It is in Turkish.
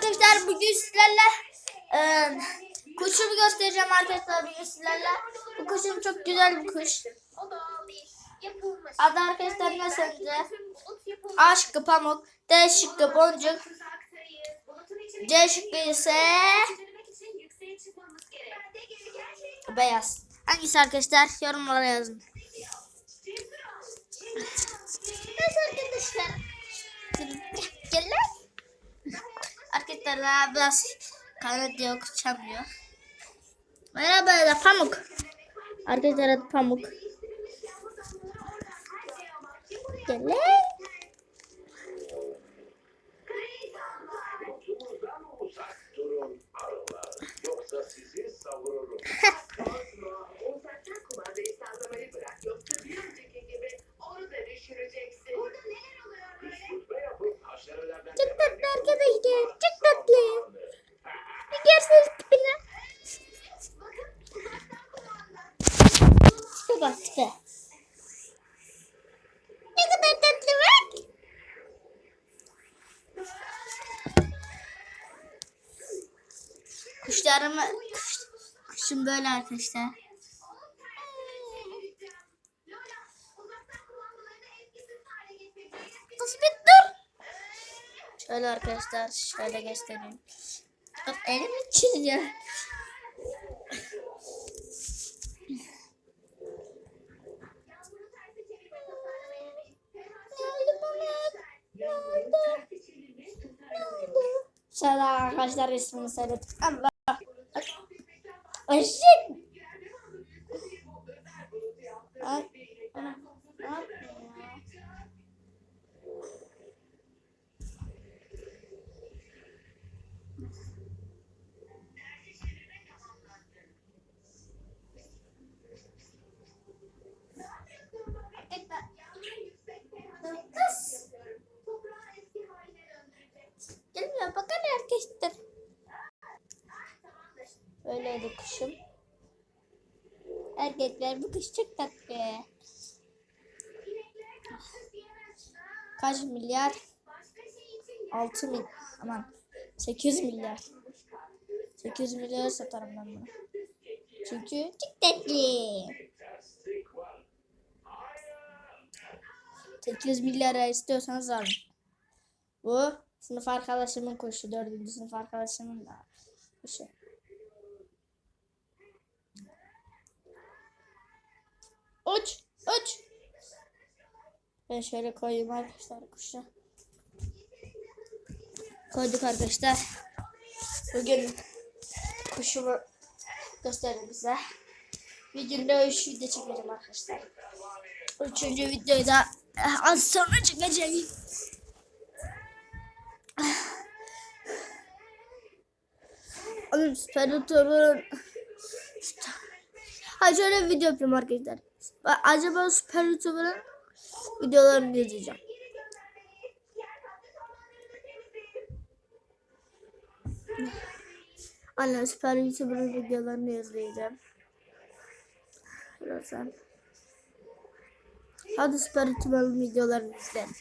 arkadaşlar bugün sizlerle e, kuşumu göstereceğim arkadaşlar bugün sizlerle. Bu kuşum çok güzel bir kuş. Adı arkadaşlar ne sence? A şıkkı pamuk, D şıkkı boncuk, C şıkkı ise beyaz. Hangisi arkadaşlar? Yorumlara yazın. Evet arkadaşlar. Daha biraz kanat yok, uçamıyor. Merhaba da Pamuk. Arkadaşlar adı Pamuk. Gel Kuşlarımı kuş, kuşum böyle arkadaşlar. Bir dur. Şöyle arkadaşlar şöyle göstereyim. Bak elimi çiziyor. Şöyle arkadaşlar resmini söyledim. Allah. Haline döndürecek. Gelmiyor bakın arkadaşlar. Böyleydi kuşum. Erkekler bu kuş çok tatlı. Kaç milyar? Başka şey için 6 mil. Aman. 800 milyar. 800 milyar satarım ben bunu. Çünkü çok tatlı. Terslik var. Hayır. 800 milyara istiyorsanız alın. Bu sınıf arkadaşımın kuşu. Dördüncü sınıf arkadaşımın da kuşu. Ben şöyle koyayım arkadaşlar kuşu. Koyduk arkadaşlar. Bugün kuşumu gösterdim bize. Bir günde üç video çekeceğim arkadaşlar. Üçüncü videoyu da eh, az sonra çekeceğim. Oğlum Süper Hayır şöyle video yapayım arkadaşlar. Acaba YouTuber'ın videolarını izleyeceğim. Anne Süper YouTuber'ın videolarını izleyeceğim. Birazdan. Hadi Süper YouTuber'ın videolarını izleyelim.